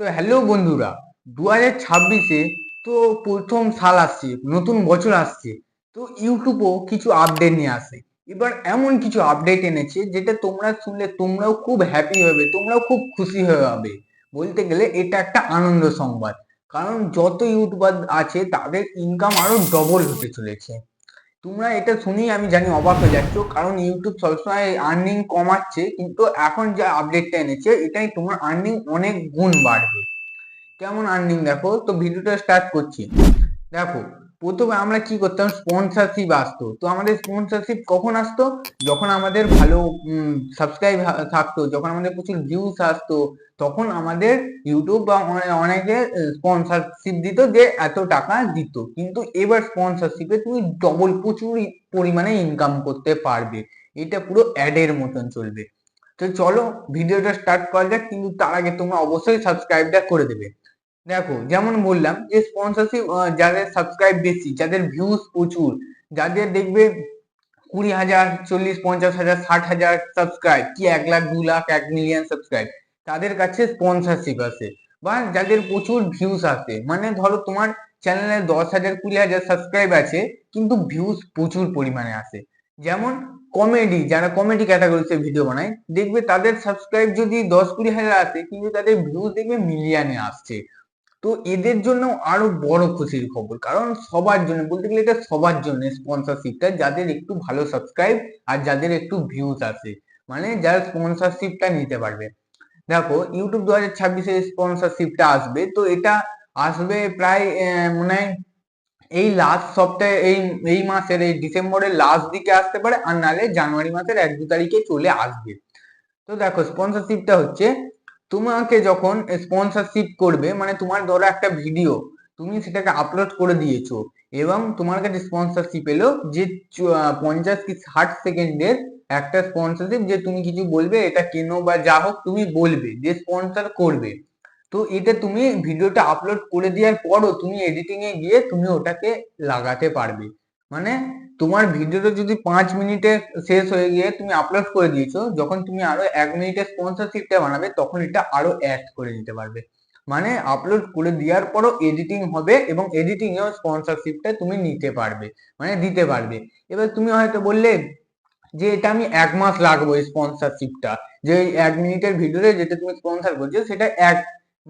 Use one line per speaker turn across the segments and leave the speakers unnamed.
তো হ্যালো বন্ধুরা দু হাজার ছাব্বিশে তো প্রথম সাল আসছে, নতুন বছর আসছে। তো ইউটিউবও কিছু আপডেট নিয়ে আসে। এবার এমন কিছু আপডেট এনেছে যেটা তোমরা শুনলে তোমরাও খুব হ্যাপি হবে, তোমরাও খুব খুশি হয়ে হবে। বলতে গেলে এটা একটা আনন্দ সংবাদ। কারণ যত ইউটিউবার আছে, তাদের ইনকাম আরও ডবল হতে চলেছে। তোমরা এটা শুনেই আমি জানি অবাক হয়ে যাচ্ছ, কারণ ইউটিউব সবসময় আর্নিং কমাচ্ছে, কিন্তু এখন যে আপডেটটা এনেছে, এটাই তোমার আর্নিং অনেক গুণ বাড়বে। কেমন আর্নিং দেখো? তো ভিডিওটা স্টার্ট করছি। দেখো প্রথমে আমরা কি করতাম? স্পন্সরশিপ আসতো। তো আমাদের স্পন্সরশিপ কখন আসতো? যখন আমাদের ভালো সাবস্ক্রাইব থাকতো, যখন আমাদের প্রচুর ভিউস আসতো, তখন আমাদের ইউটিউব বা অনেকে স্পন্সরশিপ দিত যে এত টাকা দিত। কিন্তু এবার স্পন্সরশিপে তুমি ডবল প্রচুর পরিমাণে ইনকাম করতে পারবে। এটা পুরো অ্যাডের মতন চলবে। তো চলো ভিডিওটা স্টার্ট করা যাক, কিন্তু তার আগে তোমরা অবশ্যই সাবস্ক্রাইবটা করে দেবে। দেখো, যেমন বললাম যে স্পন্সরশিপ যাদের সাবস্ক্রাইব বেশি, যাদের ভিউজ প্রচুর, যাদের দেখবে কুড়ি হাজার, চল্লিশ, পঞ্চাশ হাজার, ষাট হাজার সাবস্ক্রাইব কি এক লাখ, দু লাখ, এক মিলিয়ন সাবস্ক্রাইব তাদের কাছে স্পন্সরশিপ আসে। বা যাদের প্রচুর ভিউজ আসে মানে ধরো তোমার চ্যানেলে দশ হাজার, কুড়ি হাজার সাবস্ক্রাইব আছে, কিন্তু ভিউজ প্রচুর পরিমাণে আসে। যেমন কমেডি যারা কমেডি ক্যাটাগরিতে ভিডিও বানায়, দেখবে তাদের সাবস্ক্রাইব যদি দশ, কুড়ি হাজার আসে, কিন্তু তাদের ভিউজ দেখবে মিলিয়নে আসছে। তো এদের জন্য আরও বড় খুশির খবর। কারণ সবার জন্য, বলতে গেলে এটা সবার জন্য স্পন্সরশিপটা যাদের একটু ভালো সাবস্ক্রাইব আর যাদের একটু ভিউজ আসে। মানে যারা স্পন্সরশিপটা নিতে পারবে। দেখো ইউটিউব দু হাজার ছাব্বিশে স্পন্সরশিপটা আসবে। তো এটা আসবে প্রায় মনে হয় এই লাস্ট সপ্তাহে, এই এই মাসের, এই ডিসেম্বরের লাস্ট দিকে আসতে পারে। আর নাহলে জানুয়ারি মাসের এক দু তারিখে চলে আসবে। তো দেখো স্পন্সরশিপটা হচ্ছে তোমাকে যখন স্পন্সরশিপ করবে মানে তোমার ধরো একটা ভিডিও তুমি সেটাকে আপলোড করে দিয়েছ, এবং তোমার কাছে স্পন্সরশিপ এলো যে পঞ্চাশ কি ষাট সেকেন্ডের একটা স্পন্সরশিপ যে তুমি কিছু বলবে, এটা কেন বা যা হোক তুমি বলবে, যে স্পন্সর করবে। তো এটা তুমি ভিডিওটা আপলোড করে দেওয়ার পরও তুমি এডিটিং এ গিয়ে তুমি ওটাকে লাগাতে পারবে। মানে তোমার ভিডিওটা যদি পাঁচ মিনিটে শেষ হয়ে গিয়ে তুমি আপলোড করে দিয়েছ, যখন তুমি আরও এক মিনিটের স্পন্সরশিপটা বানাবে, তখন এটা আরও অ্যাড করে নিতে পারবে। মানে আপলোড করে দেওয়ার পরও এডিটিং হবে এবং এডিটিং এও স্পন্সরশিপটা তুমি নিতে পারবে মানে দিতে পারবে। এবার তুমি হয়তো বললে যে এটা আমি এক মাস লাগবো স্পন্সরশিপটা যে এক মিনিটের ভিডিওতে যেটা তুমি স্পন্সর করছ, সেটা এক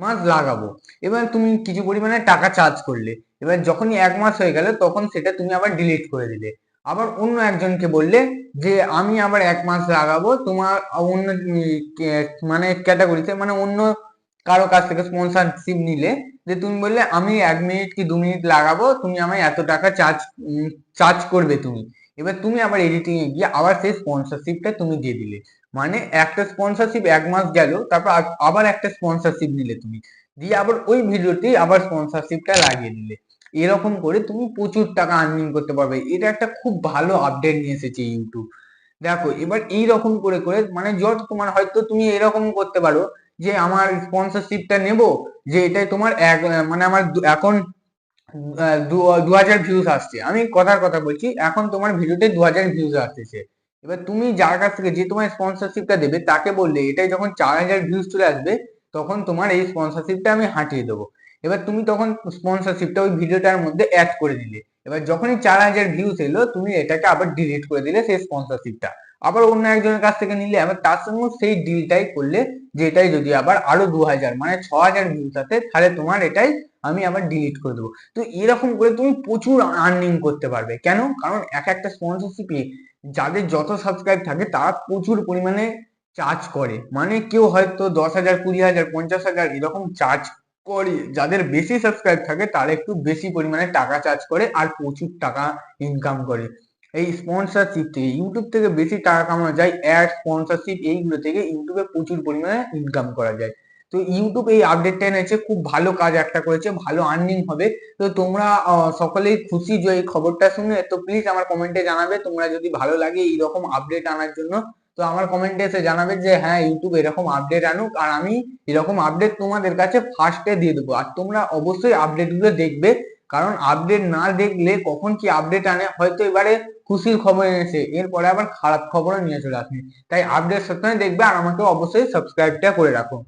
মাস লাগাবো। এবার তুমি কিছু পরিমাণে টাকা চার্জ করলে। এবার যখনই এক মাস হয়ে গেল, তখন সেটা তুমি আবার ডিলিট করে দিলে। আবার অন্য একজনকে বললে যে, আমি আবার এক মাস লাগাবো। তোমার অন্য মানে ক্যাটাগরিতে মানে অন্য কারও কাছ থেকে স্পন্সরশিপ নিলে, যে তুমি বললে, আমি এক মিনিট কি দু মিনিট লাগাবো? তুমি আমায় এত টাকা চার্জ চার্জ করবে তুমি। এবার তুমি আবার এডিটিং এ গিয়ে আবার সেই স্পন্সরশিপটা তুমি দিয়ে দিলে। মানে একটা স্পন্সরশিপ এক মাস গেল, তারপর আবার একটা স্পন্সরশিপ নিলে তুমি। দিয়ে আবার ওই ভিডিওতেই আবার স্পন্সরশিপটা লাগিয়ে দিলে। এরকম করে তুমি প্রচুর টাকা আর্নিং করতে পারবে। এটা একটা খুব ভালো আপডেট নিয়ে এসেছে ইউটিউব দেখো, এবার এই রকম করে করে মানে যত তোমার হয়তো তুমি এরকম করতে পারো যে আমার স্পন্সরশিপটা নেব, যে এটাই তোমার এক মানে আমার এখন দু হাজার ভিউজ আসছে। আমি কথার কথা বলছি, এখন তোমার ভিডিওতে দু হাজার ভিউজ আসতেছে। এবার তুমি যার কাছ থেকে যে তোমার স্পন্সরশিপটা দেবে, তাকে বললে, এটাই যখন চার হাজার ভিউজ চলে আসবে, তখন তোমার এই স্পন্সরশিপটা আমি হাঁটিয়ে দেবো। এবার তুমি তখন স্পন্সরশিপটা ওই ভিডিওটার মধ্যে অ্যাড করে দিলে। এবার যখনই চার হাজার ভিউজ এলো, তুমি এটাকে আবার ডিলিট করে দিলে সেই স্পন্সরশিপটা আবার অন্য একজনের কাছ থেকে নিলে, আবার তার সঙ্গে সেই ডিলটাই করলে যে এটাই যদি আবার আরও দু হাজার মানে ছ হাজার ভিউজ আছে, তাহলে তোমার এটাই আমি আবার ডিলিট করে দেবো। তো এরকম করে তুমি প্রচুর আর্নিং করতে পারবে। কেন? কারণ এক একটা স্পন্সরশিপে যাদের যত সাবস্ক্রাইব থাকে তারা প্রচুর পরিমাণে চার্জ করে। মানে কেউ হয়তো দশ হাজার, কুড়ি হাজার, পঞ্চাশ হাজার এরকম চার্জ করে। যাদের বেশি সাবস্ক্রাইব থাকে তারা একটু বেশি পরিমাণে টাকা চার্জ করে আর প্রচুর টাকা ইনকাম করে। এই স্পন্সরশিপ থেকে ইউটিউব থেকে বেশি টাকা কামানো যায় অ্যাড স্পন্সরশিপ এইগুলো থেকে ইউটিউবে প্রচুর পরিমাণে ইনকাম করা যায়। তো ইউটিউব এই আপডেটটা এনেছে, খুব ভালো কাজ একটা করেছে, ভালো আর্নিং হবে। তো তোমরা সকলেই খুশি যে এই খবরটা শুনে, তো প্লিজ আমার কমেন্টে জানাবে, তোমরা যদি ভালো লাগে এইরকম আপডেট আনার জন্য, তো আমার কমেন্টে এসে জানাবে যে হ্যাঁ ইউটিউব এরকম আপডেট আনুক, আর আমি এরকম আপডেট তোমাদের কাছে ফার্স্টে দিয়ে দেবো। আর তোমরা অবশ্যই আপডেটগুলো দেখবে, কারণ আপডেট না দেখলে কখন কি আপডেট আনে, হয়তো এবারে খুশির খবর এনেছে, এরপরে আবার খারাপ খবরও নিয়ে চলে আসবে তাই আপডেট সবসময় দেখবে, আর আমাকে অবশ্যই সাবস্ক্রাইবটা করে রাখো।